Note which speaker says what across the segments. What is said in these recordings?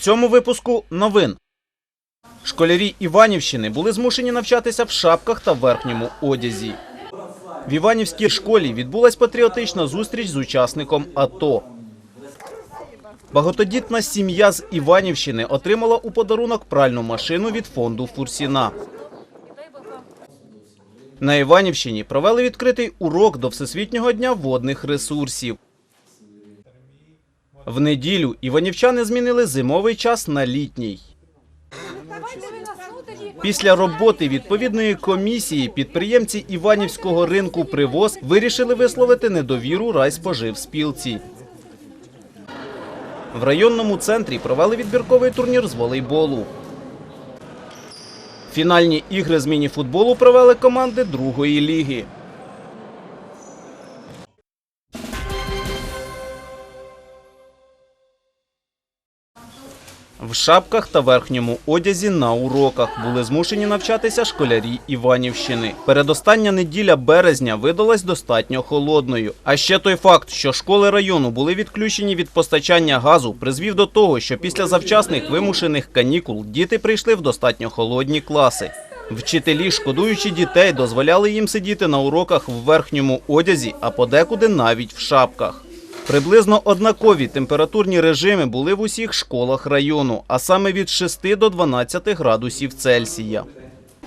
Speaker 1: цьому випуску новин. Школярі Іванівщини були змушені навчатися в шапках та верхньому одязі. В Іванівській школі відбулась патріотична зустріч з учасником АТО. Багатодітна сім'я з Іванівщини отримала у подарунок пральну машину від фонду Фурсіна. На Іванівщині провели відкритий урок до Всесвітнього дня водних ресурсів. В неділю іванівчани змінили зимовий час на літній. Після роботи відповідної комісії підприємці Іванівського ринку «Привоз» вирішили висловити недовіру райспоживспілці. В районному центрі провели відбірковий турнір з волейболу. Фінальні ігри з мініфутболу провели команди другої ліги. В шапках та верхньому одязі на уроках були змушені навчатися школярі Іванівщини. Передостання неділя березня видалась достатньо холодною. А ще той факт, що школи району були відключені від постачання газу, призвів до того, що після завчасних вимушених канікул діти прийшли в достатньо холодні класи. Вчителі, шкодуючи дітей, дозволяли їм сидіти на уроках в верхньому одязі, а подекуди навіть в шапках. Приблизно однакові температурні режими були в усіх школах району, а саме від 6 до 12 градусів Цельсія.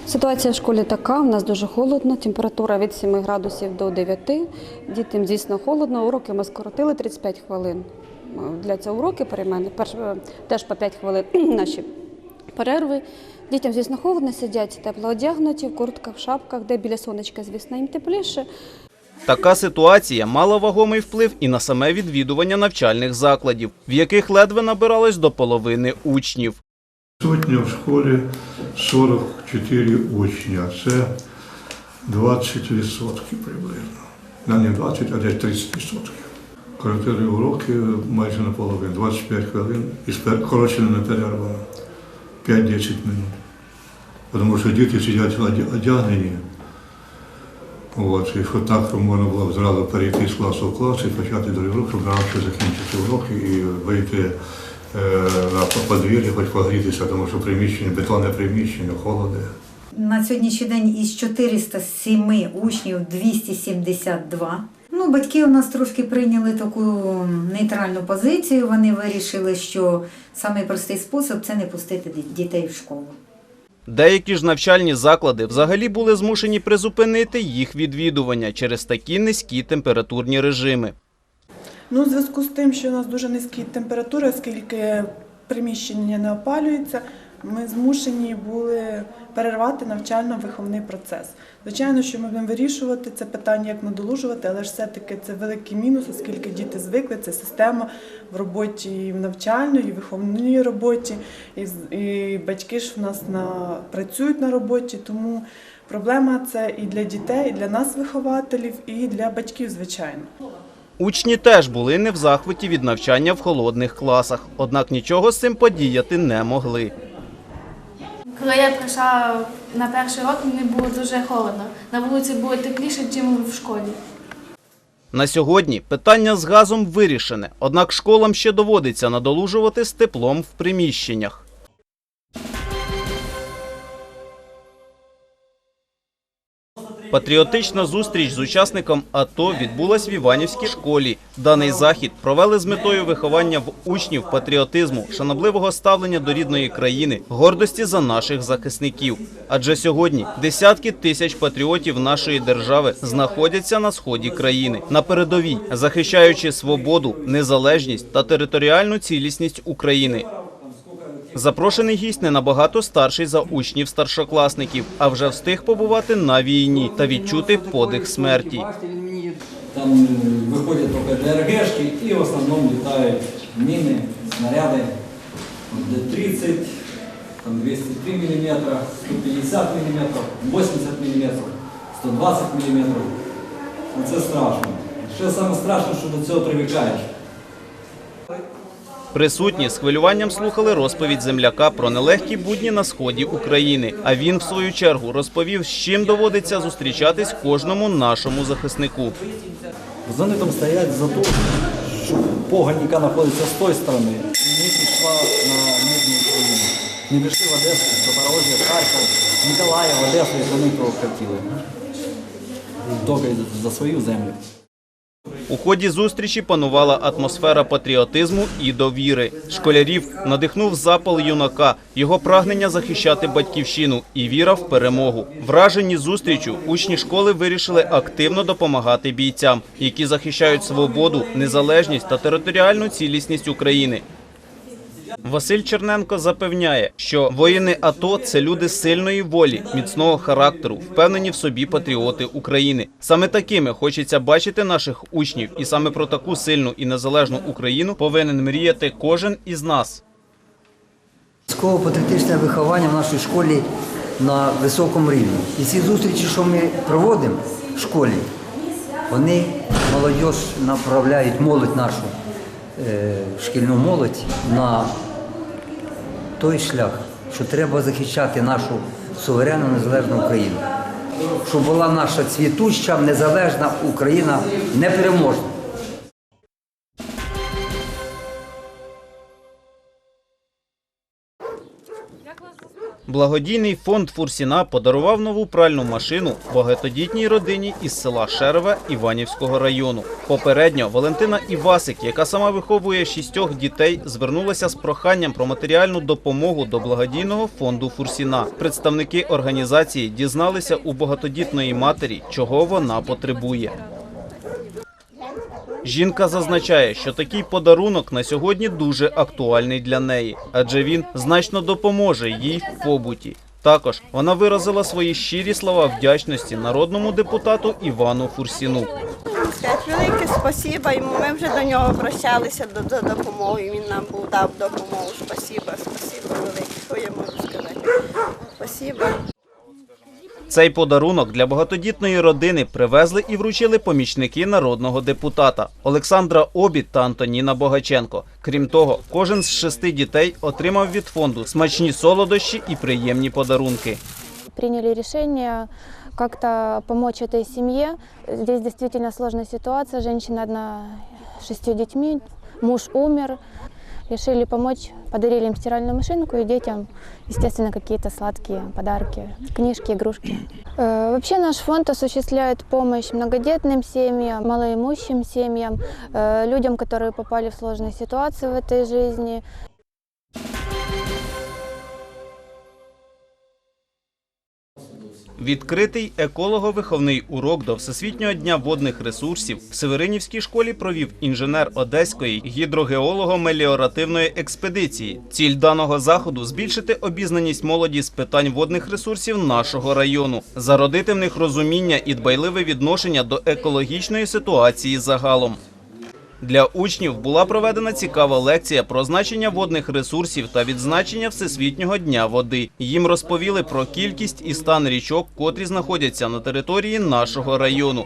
Speaker 2: Ситуація в школі така, у нас дуже холодно, температура від 7 градусів до 9. Дітям дійсно холодно. Уроки ми скоротили 35 хвилин. Для цього уроки перейменні. Теж по 5 хвилин наші перерви. Дітям, звісно, холодно, сидять тепло одягнуті, в куртках, в шапках, де біля сонечка, звісно, їм тепліше.
Speaker 1: Така ситуація мала вагомий вплив і на саме відвідування навчальних закладів, в яких ледве набиралось до половини учнів.
Speaker 3: Сьогодні в школі 44 учня. Це 20% приблизно. Ну, не 20, а десь 30%. Коротили уроки майже наполовину, 25 хвилин і з пер- скороченими перервами 5-10 минут. Тому що діти сидять одягнені. От, і що так можна було б зразу перейти з класу в клас і почати другий урок, щоб раніше закінчити уроки і вийти е, на подвір'я, хоч погрітися, тому що приміщення, бетонне приміщення, холоде.
Speaker 4: На сьогоднішній день із 407 учнів 272. Ну, батьки у нас трошки прийняли таку нейтральну позицію. Вони вирішили, що самий спосіб це не пустити дітей в школу.
Speaker 1: Деякі ж навчальні заклади взагалі були змушені призупинити їх відвідування через такі низькі температурні режими.
Speaker 5: Ну, у зв'язку з тим, що у нас дуже низькі температури, оскільки приміщення не опалюється, ми змушені були перервати навчально-виховний процес. Звичайно, що ми будемо вирішувати це питання, як надолужувати, але ж все-таки це великий мінус, оскільки діти звикли, це система в роботі і в навчальній, і в виховній роботі, і, і батьки ж в нас на, працюють на роботі, тому проблема це і для дітей, і для нас, вихователів, і для батьків, звичайно.
Speaker 1: Учні теж були не в захваті від навчання в холодних класах, однак нічого з цим подіяти не могли.
Speaker 6: Коли я прийшла на перший рок, мені було дуже холодно. На вулиці було тепліше, ніж в школі.
Speaker 1: На сьогодні питання з газом вирішене, однак школам ще доводиться надолужувати з теплом в приміщеннях. Патріотична зустріч з учасником АТО відбулась в Іванівській школі. Даний захід провели з метою виховання в учнів патріотизму, шанобливого ставлення до рідної країни, гордості за наших захисників. Адже сьогодні десятки тисяч патріотів нашої держави знаходяться на сході країни на передовій, захищаючи свободу, незалежність та територіальну цілісність України. Запрошений гість не набагато старший за учнів старшокласників, а вже встиг побувати на війні та відчути подих смерті.
Speaker 7: Там е, виходять тільки ДРГшки і в основному літають міни, снаряди де 30, там 203 мм, 150 мм, 80 мм, 120 мм. Це страшно. Ще саме страшне, що до цього привикаєш.
Speaker 1: Присутні з хвилюванням слухали розповідь земляка про нелегкі будні на сході України. А він, в свою чергу, розповів, з чим доводиться зустрічатись кожному нашому захиснику.
Speaker 7: Вони там стоять за те, що погань, яка знаходиться з тої сторони, не пішла на Нижню Україну. Не пішли в Одесу, Запорожжя, Харків, Ніколаїв, Одесу, і вони хотіли. Тільки за свою землю.
Speaker 1: У ході зустрічі панувала атмосфера патріотизму і довіри. Школярів надихнув запал юнака, його прагнення захищати батьківщину і віра в перемогу. Вражені зустрічю, учні школи вирішили активно допомагати бійцям, які захищають свободу, незалежність та територіальну цілісність України. Василь Черненко запевняє, що воїни АТО це люди сильної волі, міцного характеру, впевнені в собі патріоти України. Саме такими хочеться бачити наших учнів, і саме про таку сильну і незалежну Україну повинен мріяти кожен із нас.
Speaker 8: Військово-патріотичне виховання в нашій школі на високому рівні. І ці зустрічі, що ми проводимо в школі, вони молодь направляють молодь нашу, шкільну молодь на той шлях, що треба захищати нашу суверенну незалежну Україну. Щоб була наша цвітуща, незалежна Україна непереможна.
Speaker 1: Благодійний фонд Фурсіна подарував нову пральну машину багатодітній родині із села Шерове Іванівського району. Попередньо Валентина Івасик, яка сама виховує шістьох дітей, звернулася з проханням про матеріальну допомогу до благодійного фонду Фурсіна. Представники організації дізналися у багатодітної матері, чого вона потребує. Жінка зазначає, що такий подарунок на сьогодні дуже актуальний для неї, адже він значно допоможе їй в побуті. Також вона виразила свої щирі слова вдячності народному депутату Івану Фурсіну.
Speaker 9: Велике спасіба йому. Ми вже до нього обращалися до, до допомоги. Він нам був дав допомогу. Спасіба, спасіба велике. Що я можу сказати? Спасіба.
Speaker 1: Цей подарунок для багатодітної родини привезли і вручили помічники народного депутата Олександра Обід та Антоніна Богаченко. Крім того, кожен з шести дітей отримав від фонду смачні солодощі і приємні подарунки.
Speaker 10: приняли решение как-то помочь этой семье. Здесь действительно сложная ситуация. Женщина одна с шестью детьми, муж умер. Решили помочь, подарили им стиральную машинку и детям, естественно, какие-то сладкие подарки, книжки, игрушки. Э, Вообще наш фонд осуществляет помощь многодетным семьям, малоимущим семьям, э, людям, которые попали в сложные ситуации в этой жизни.
Speaker 1: Відкритий еколого-виховний урок до Всесвітнього дня водних ресурсів в Северинівській школі провів інженер Одеської гідрогеолого-меліоративної експедиції. Ціль даного заходу збільшити обізнаність молоді з питань водних ресурсів нашого району, зародити в них розуміння і дбайливе відношення до екологічної ситуації загалом. Для учнів була проведена цікава лекція про значення водних ресурсів та відзначення Всесвітнього дня води. Їм розповіли про кількість і стан річок, котрі знаходяться на території нашого району.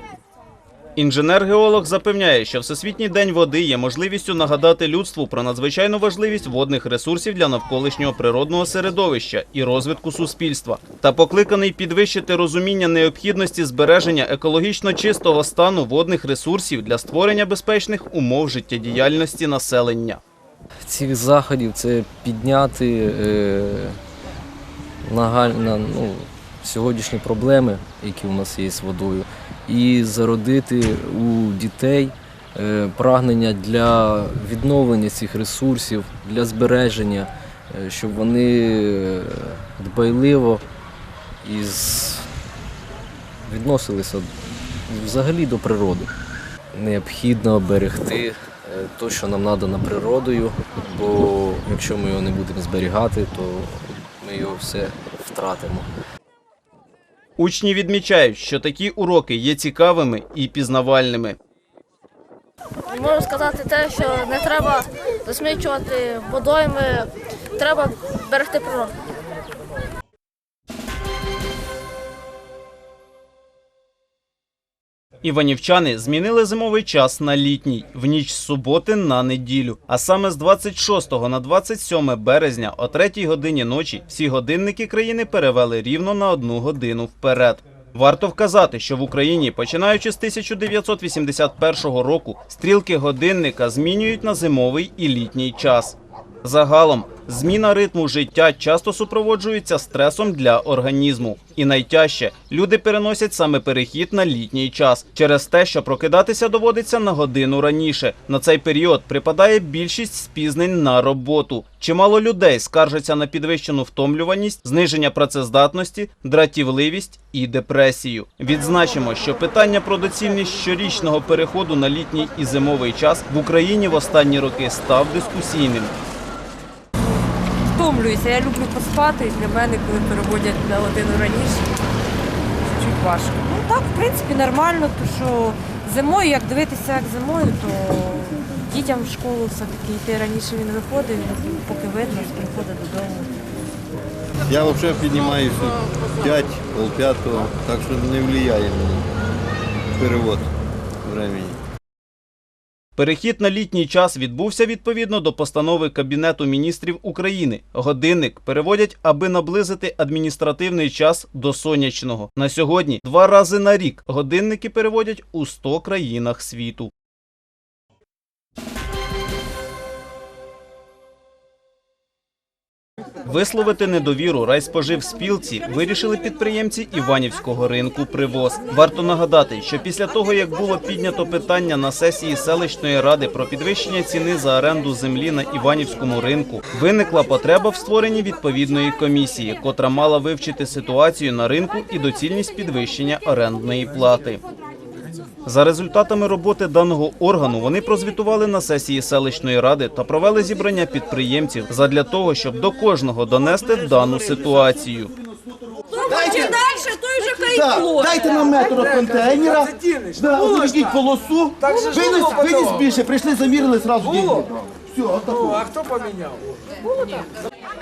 Speaker 1: Інженер-геолог запевняє, що Всесвітній день води є можливістю нагадати людству про надзвичайну важливість водних ресурсів для навколишнього природного середовища і розвитку суспільства, та покликаний підвищити розуміння необхідності збереження екологічно чистого стану водних ресурсів для створення безпечних умов життєдіяльності населення.
Speaker 11: цих заходів це підняти е, нагальна, ну, сьогоднішні проблеми, які у нас є з водою, і зародити у дітей е, прагнення для відновлення цих ресурсів, для збереження, е, щоб вони е, дбайливо і відносилися взагалі до природи. Необхідно берегти те, що нам надано природою, бо якщо ми його не будемо зберігати, то ми його все втратимо.
Speaker 1: Учні відмічають, що такі уроки є цікавими і пізнавальними.
Speaker 6: Можу сказати те, що не треба засмічувати водойми, треба берегти природу.
Speaker 1: Іванівчани змінили зимовий час на літній в ніч з суботи на неділю. А саме з 26 на 27 березня о 3 годині ночі всі годинники країни перевели рівно на одну годину вперед. Варто вказати, що в Україні, починаючи з 1981 року, стрілки годинника змінюють на зимовий і літній час. Загалом, зміна ритму життя часто супроводжується стресом для організму. І найтяжче люди переносять саме перехід на літній час через те, що прокидатися доводиться на годину раніше. На цей період припадає більшість спізнень на роботу. Чимало людей скаржаться на підвищену втомлюваність, зниження працездатності, дратівливість і депресію. Відзначимо, що питання про доцільність щорічного переходу на літній і зимовий час в Україні в останні роки став дискусійним.
Speaker 12: Втомлююся. Я люблю поспати, і для мене, коли переводять на годину раніше, чуть важко. Ну так, в принципі, нормально, то що зимою, як дивитися, як зимою, то дітям в школу все-таки йти раніше він виходить, поки видно, що приходить додому.
Speaker 13: Я взагалі піднімаюся 5, полп'ятого, так що не впливає мені перевод времени.
Speaker 1: Перехід на літній час відбувся відповідно до постанови Кабінету міністрів України. Годинник переводять, аби наблизити адміністративний час до сонячного. На сьогодні два рази на рік годинники переводять у 100 країнах світу. Висловити недовіру райспоживспілці вирішили підприємці Іванівського ринку «Привоз». Варто нагадати, що після того, як було піднято питання на сесії селищної ради про підвищення ціни за оренду землі на Іванівському ринку, виникла потреба в створенні відповідної комісії, котра мала вивчити ситуацію на ринку і доцільність підвищення орендної плати. За результатами роботи даного органу вони прозвітували на сесії селищної ради та провели зібрання підприємців задля того, щоб до кожного донести дану ситуацію.
Speaker 12: Чим далі, то вже
Speaker 14: Так, дайте нам метр від контейнера, да, обведіть полосу, виніс, виніс більше, прийшли, замірили, зразу деньги. Все, отако.
Speaker 15: А хто поміняв?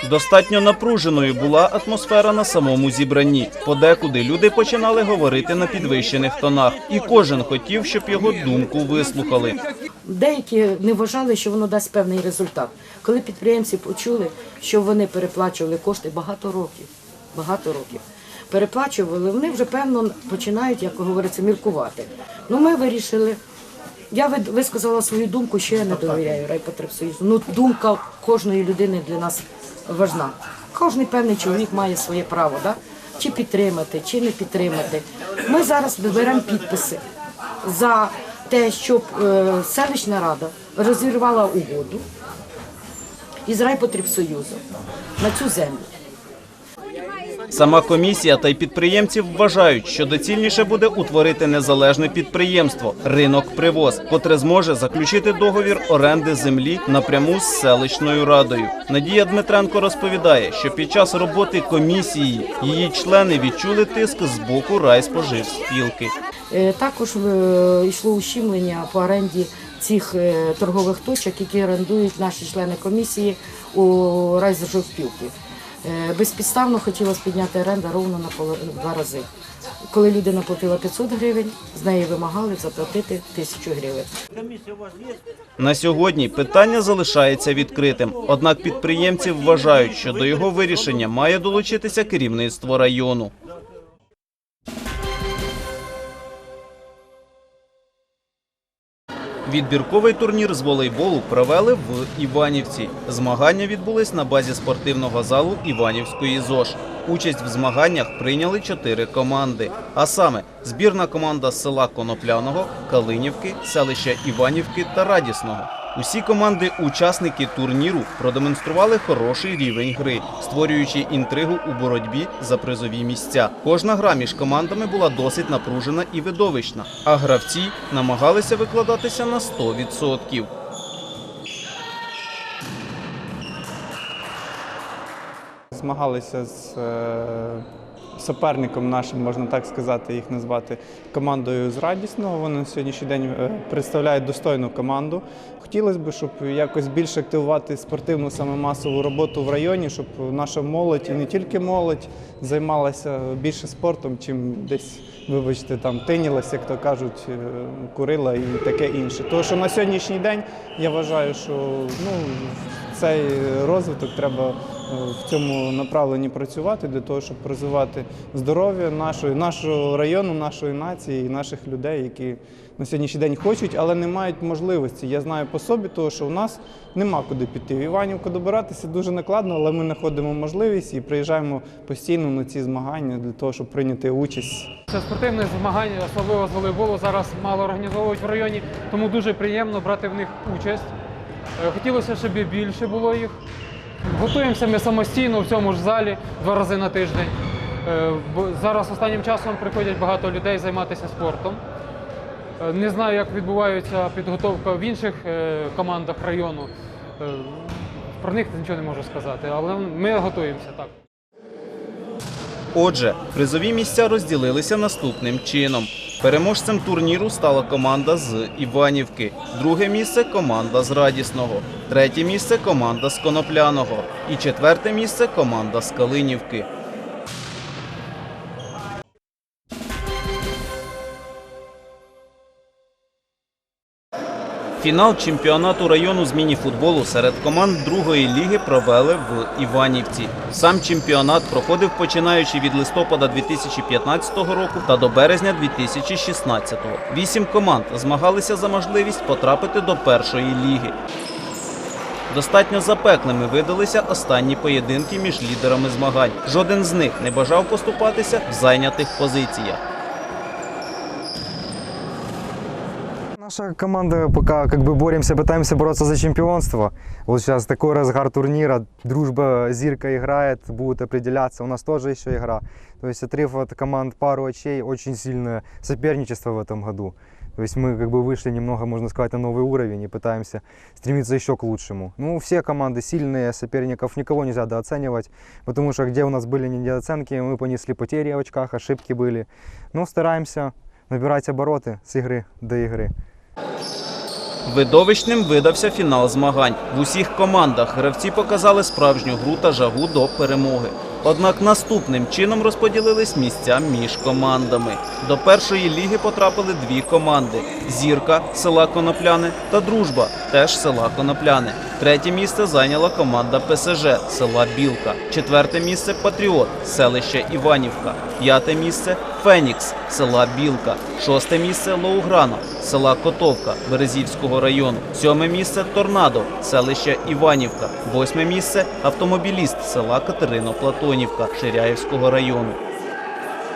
Speaker 1: Достатньо напруженою була атмосфера на самому зібранні. Подекуди люди починали говорити на підвищених тонах, і кожен хотів, щоб його думку вислухали.
Speaker 16: Деякі не вважали, що воно дасть певний результат. Коли підприємці почули, що вони переплачували кошти багато років, багато років. Переплачували, вони вже певно починають, як говориться, міркувати. Ну, ми вирішили. Я висказала свою думку, що я не довіряю райпотребсоюзу. Ну, думка кожної людини для нас важна. Кожний певний чоловік має своє право, да? чи підтримати, чи не підтримати. Ми зараз беремо підписи за те, щоб е, селищна рада розірвала угоду із райпотребсоюзом на цю землю.
Speaker 1: Сама комісія та й підприємці вважають, що доцільніше буде утворити незалежне підприємство ринок привоз, котре зможе заключити договір оренди землі напряму з селищною радою. Надія Дмитренко розповідає, що під час роботи комісії її члени відчули тиск з боку райспоживспілки.
Speaker 16: Е, Також е, йшло ущемлення по оренді цих е, торгових точок, які орендують наші члени комісії у райзажовспілки. Е, Безпідставно хотілося підняти оренду ровно на два рази. Коли людина платила 500 гривень, з неї вимагали заплатити 1000 гривень.
Speaker 1: На сьогодні питання залишається відкритим. Однак підприємці вважають, що до його вирішення має долучитися керівництво району. Відбірковий турнір з волейболу провели в Іванівці. Змагання відбулись на базі спортивного залу Іванівської ЗОЖ. Участь в змаганнях прийняли чотири команди. А саме збірна команда з села Конопляного, Калинівки, селища Іванівки та Радісного. Усі команди, учасники турніру, продемонстрували хороший рівень гри, створюючи інтригу у боротьбі за призові місця. Кожна гра між командами була досить напружена і видовищна, а гравці намагалися викладатися на 100%.
Speaker 17: Змагалися з е, суперником нашим, можна так сказати, їх назвати командою з радісного. Вони на сьогоднішній день е, представляють достойну команду. Хотілося б, щоб якось більше активувати спортивну саме масову роботу в районі, щоб наша молодь і не тільки молодь займалася більше спортом, чим десь, вибачте, там тинілася, як то кажуть, е, курила і таке інше. Тому що на сьогоднішній день я вважаю, що ну, цей розвиток треба в цьому направленні працювати для того, щоб розвивати здоров'я нашої, нашого району, нашої нації і наших людей, які на сьогоднішній день хочуть, але не мають можливості. Я знаю по собі, того, що у нас нема куди піти. В Іванівку добиратися дуже накладно, але ми знаходимо можливість і приїжджаємо постійно на ці змагання для того, щоб прийняти участь.
Speaker 15: Це спортивне змагання, особливо з волейболу, зараз мало організовують в районі, тому дуже приємно брати в них участь. Е, Хотілося, щоб більше було їх. Готуємося ми самостійно в цьому ж залі два рази на тиждень. Е, Зараз останнім часом приходять багато людей займатися спортом. Е, Не знаю, як відбувається підготовка в інших е, командах району. Про них нічого не можу сказати, але ми готуємося так.
Speaker 1: Отже, призові місця розділилися наступним чином. Переможцем турніру стала команда з Іванівки, друге місце команда з Радісного, третє місце команда з Конопляного. І четверте місце команда з Калинівки. Фінал чемпіонату району з мініфутболу серед команд другої ліги провели в Іванівці. Сам чемпіонат проходив починаючи від листопада 2015 року та до березня 2016. Вісім команд змагалися за можливість потрапити до першої ліги. Достатньо запеклими видалися останні поєдинки між лідерами змагань. Жоден з них не бажав поступатися в зайнятих позиціях.
Speaker 18: Наша команда пока как бы боремся, пытаемся бороться за чемпионство. Вот сейчас такой разгар турнира, дружба Зирка играет, будет определяться. У нас тоже еще игра. То есть отрыв от команд пару очей, очень сильное соперничество в этом году. То есть мы как бы вышли немного, можно сказать, на новый уровень и пытаемся стремиться еще к лучшему. Ну, все команды сильные, соперников никого нельзя недооценивать, потому что где у нас были недооценки, мы понесли потери в очках, ошибки были. Ну, стараемся набирать обороты с игры до игры.
Speaker 1: Видовищним видався фінал змагань. В усіх командах гравці показали справжню гру та жагу до перемоги. Однак наступним чином розподілились місця між командами. До першої ліги потрапили дві команди: Зірка села Конопляне та Дружба теж села Конопляне. Третє місце зайняла команда ПСЖ села Білка. Четверте місце Патріот селище Іванівка. П'яте місце Фенікс села Білка. Шосте місце Лоуграна села Котовка Березівського району. Сьоме місце Торнадо селище Іванівка. Восьме місце автомобіліст села Катерино-Платонівка Ширяївського району.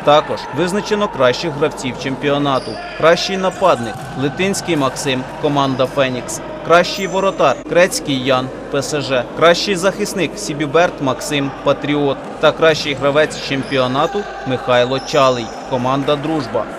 Speaker 1: Також визначено кращих гравців чемпіонату. Кращий нападник Литинський Максим, команда Фенікс. Кращий воротар Крецький Ян, ПСЖ. Кращий захисник Сібіберт Максим, Патріот. Та кращий гравець чемпіонату Михайло Чалий, команда Дружба.